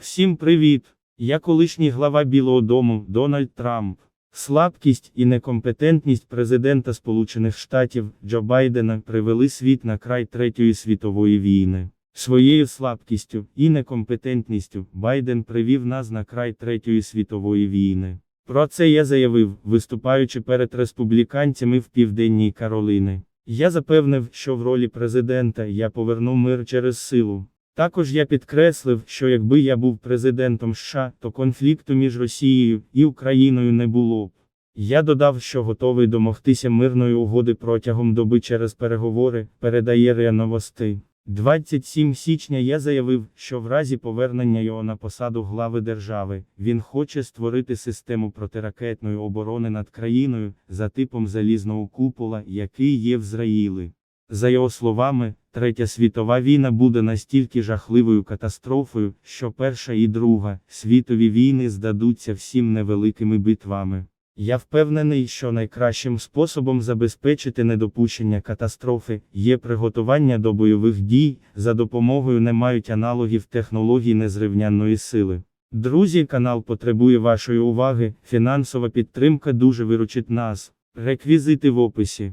Всім привіт! Я колишній глава Білого Дому Дональд Трамп. Слабкість і некомпетентність президента Сполучених Штатів Джо Байдена привели світ на край Третьої світової війни. Своєю слабкістю і некомпетентністю Байден привів нас на край Третьої світової війни. Про це я заявив, виступаючи перед республіканцями в Південній Каролини. Я запевнив, що в ролі президента я поверну мир через силу. Також я підкреслив, що якби я був президентом США, то конфлікту між Росією і Україною не було б. Я додав, що готовий домогтися мирної угоди протягом доби через переговори, передає РИА Новости. 27 січня я заявив, що в разі повернення його на посаду глави держави, він хоче створити систему протиракетної оборони над країною за типом залізного купола, який є в Ізраїлі. За його словами, Третя світова війна буде настільки жахливою катастрофою, що Перша і Друга світові війни здадуться всім невеликими битвами. Я впевнений, що найкращим способом забезпечити недопущення катастрофи є приготування до бойових дій, за допомогою не мають аналогів технологій незрівнянної сили. Друзі, канал потребує вашої уваги, фінансова підтримка дуже виручить нас. Реквізити в описі.